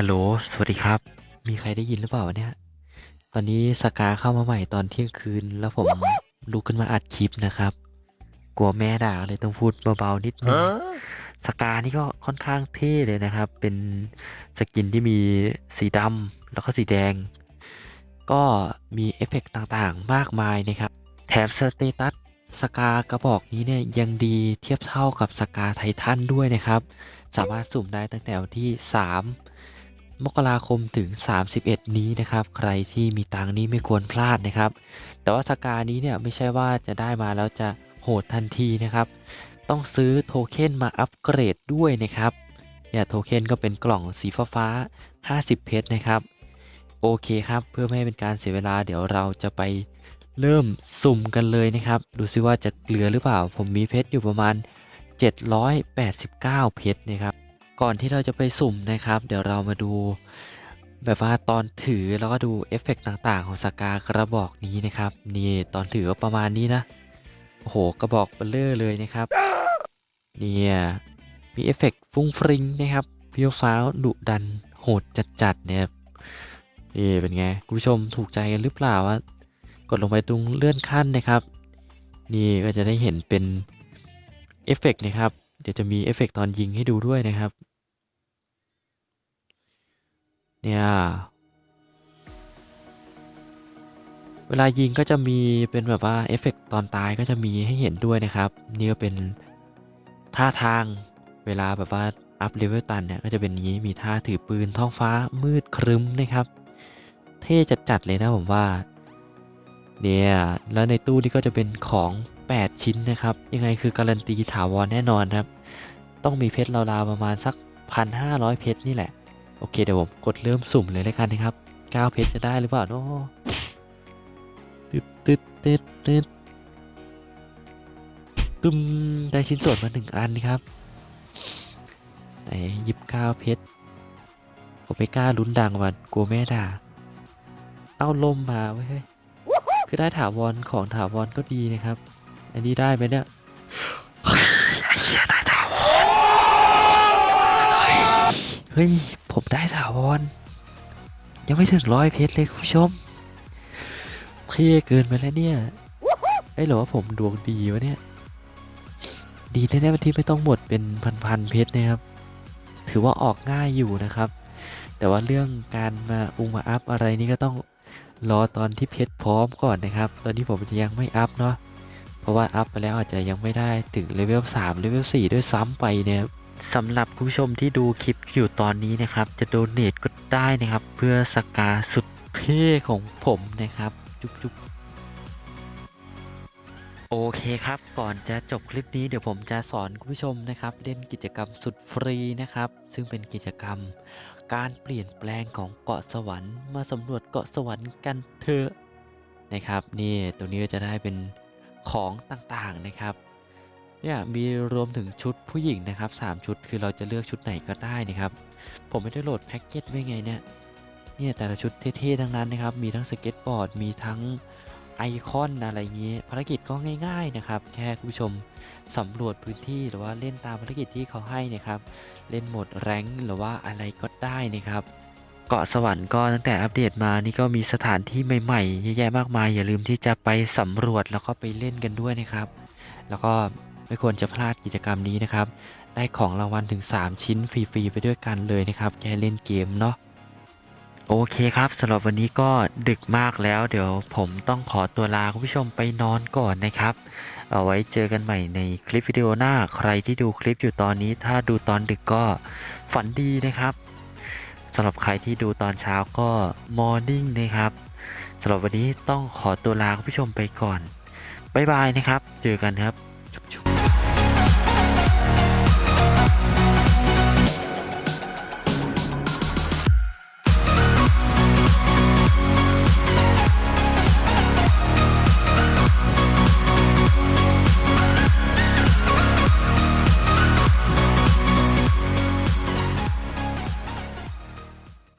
ฮัลโหล สวัสดีครับ มีใครได้ยินหรือเปล่าวะเนี่ย ตอนนี้สกาเข้ามาใหม่ตอนเที่ยงคืน แล้วผมลุกขึ้นมาอัดคลิปนะครับ กลัวแม่ด่าเลยต้องพูดเบาๆนิดนึง สกานี่ก็ค่อนข้างเท่เลยนะครับ เป็นสกินที่มีสีดำแล้วก็สีแดง ก็มีเอฟเฟกต์ต่างๆ มากมายนะครับ แถมสเตตัสสกากระบอกนี้เนี่ยยังดีเทียบเท่ากับสกาไททันด้วยนะครับ สามารถสุ่มได้ตั้งแต่วันที่ 3 มกราคมถึง 31 นี้นะครับ ใครที่มีตังนี้ไม่ควรพลาดนะครับ แต่ว่าสกานี้เนี่ยไม่ใช่ว่าจะได้มาแล้วจะโหดทันทีนะครับ ต้องซื้อโทเค็นมาอัปเกรดด้วยนะครับ เนี่ยโทเค็นก็เป็นกล่องสีฟ้าฟ้าๆ50 เพชรนะครับ โอเคครับ เพื่อไม่ให้เป็นการเสียเวลาเดี๋ยวเราจะไปเริ่มสุ่มกันเลยนะครับ ดูซิว่าจะเกลือหรือเปล่า ผมมีเพชรอยู่ประมาณ 789 เพชรนะครับ ก่อนที่เราจะไปสุ่มนะครับ เดี๋ยวเรามาดู แบบว่าตอนถือแล้วก็ดูเอฟเฟกต์ต่างๆ ของสกากระบอกนี้นะครับ นี่ตอนถือก็ประมาณนี้นะโอ้โหกระบอกเบลเลอร์เลยนะครับเนี่ยมีเอฟเฟกต์ฟุ้งฟริงนะครับเพียวฟ้าวดุดันโหดจัดๆเนี่ยนี่เป็นไงคุณผู้ชมถูกใจกันหรือเปล่าวะกดลงไปตรงเลื่อนขั้นนะครับ นี่ก็จะได้เห็นเป็นเอฟเฟกต์นะครับ เดี๋ยวจะมีเอฟเฟกต์ตอนยิงให้ดูด้วยนะครับ เนี่ย เวลายิงก็จะมีเป็นแบบว่าเอฟเฟกต์ตอนตายก็จะมีให้เห็นด้วยนะครับ นี่ก็เป็นท่าทางเวลาแบบว่าอัพเลเวลตันเนี่ยก็จะเป็นอย่างนี้มีท่าถือปืนท้องฟ้ามืดครึ้มนะครับ เท่จัดๆเลยนะผมว่า เนี่ย แล้วในตู้นี้ก็จะเป็นของ 8 ชิ้นนะครับ ยังไงคือการันตีถาวรแน่นอนครับ ต้องมีเพชรราวๆประมาณสัก 1,500 เพชรนี่แหละ โอเคเดี๋ยวผมกดเริ่มสุ่มเลยแล้วกันนะครับ9เพชรจะได้หรือเปล่าเนาะตึ๊ดตึ๊ดตึ๊ดตึ๊ดตึมได้ชิ้นส่วนมาหนึ่งอันครับไหนยิบก้าเพชรผมไม่กล้าลุ้นดังว่ากลัวแม่ด่า เอาลมมาเว้ยคือได้ถาวรของถาวรก็ดีนะครับ อันนี้ได้ไหมเนี่ยเฮ้ยไอ้เหี้ยได้ถาวรเฮ้ย ผมได้ถาวรยังไม่ถึงร้อยเพชรเลยคุณผู้ชมเท่เกินไปแล้วเนี่ยไอ้หรอว่าผมดวงดีวะเนี่ย ดีแน่ๆที่ไม่ต้องหมดเป็นพันๆเพชรนะครับ ถือว่าออกง่ายอยู่นะครับ แต่ว่าเรื่องการมาอุงมาอัพอะไรนี่ก็ต้องรอตอนที่เพชรพร้อมก่อนนะครับ ตอนนี้ผมยังไม่อัพเนาะ เพราะว่าอัพไปแล้วอาจจะยังไม่ได้ถึงเลเวล3เลเวล4ด้วยซ้ำไปเนี่ย สำหรับคุณผู้ชมที่ดูคลิปอยู่ตอนนี้นะครับ จะโดเนทก็ได้นะครับ เพื่อสกาสุดเท่ของผมนะครับ จุ๊บๆโอเคครับ ก่อนจะจบคลิปนี้เดี๋ยวผมจะสอนคุณผู้ชมนะครับ เล่นกิจกรรมสุดฟรีนะครับ ซึ่งเป็นกิจกรรม การเปลี่ยนแปลงของเกาะสวรรค์มาสำรวจเกาะสวรรค์กันเถอะนะครับ นี่ตรงนี้จะได้เป็นของต่างๆนะครับ เนี่ยมีรวมถึงชุดผู้หญิงนะครับ 3 ชุดคือเราจะเลือกชุดไหนก็ได้นะครับ ผมไม่ได้โหลดแพ็กเกจไว้ไงเนี่ยเนี่ยแต่ละชุดเท่ๆทั้งนั้นนะครับ มีทั้งสเก็ตบอร์ด มีทั้งไอคอนอะไรอย่างนี้ภารกิจก็ง่าย ๆนะครับ แค่คุณผู้ชมสำรวจพื้นที่หรือว่าเล่นตามภารกิจที่เขาให้นะครับ เล่นโหมดแรงค์หรือว่าอะไรก็ได้นะครับ เกาะสวรรค์ก็ตั้งแต่อัปเดตมานี่ก็มีสถานที่ใหม่ๆเยอะแยะมากมาย อย่าลืมที่จะไปสำรวจแล้วก็ไปเล่นกันด้วยนะครับ แล้วก็ ไม่ควรจะพลาดกิจกรรมนี้นะครับ ได้ของรางวัลถึง 3 ชิ้นฟรีๆไปด้วยกันเลยนะครับ แค่เล่นเกมเนาะโอเคครับสำหรับวันนี้ก็ดึกมากแล้วเดี๋ยวผมต้องขอตัวลาคุณผู้ชมไปนอนก่อนนะครับ เอาไว้เจอกันใหม่ในคลิปวิดีโอหน้าใครที่ดูคลิปอยู่ตอนนี้ ถ้าดูตอนดึกก็ฝันดีนะครับสำหรับใครที่ดูตอนเช้าก็มอร์นิ่งนะครับสำหรับวันนี้ต้องขอตัวลาคุณผู้ชมไปก่อนบ๊ายบายนะครับ เจอกันครับจุ๊บ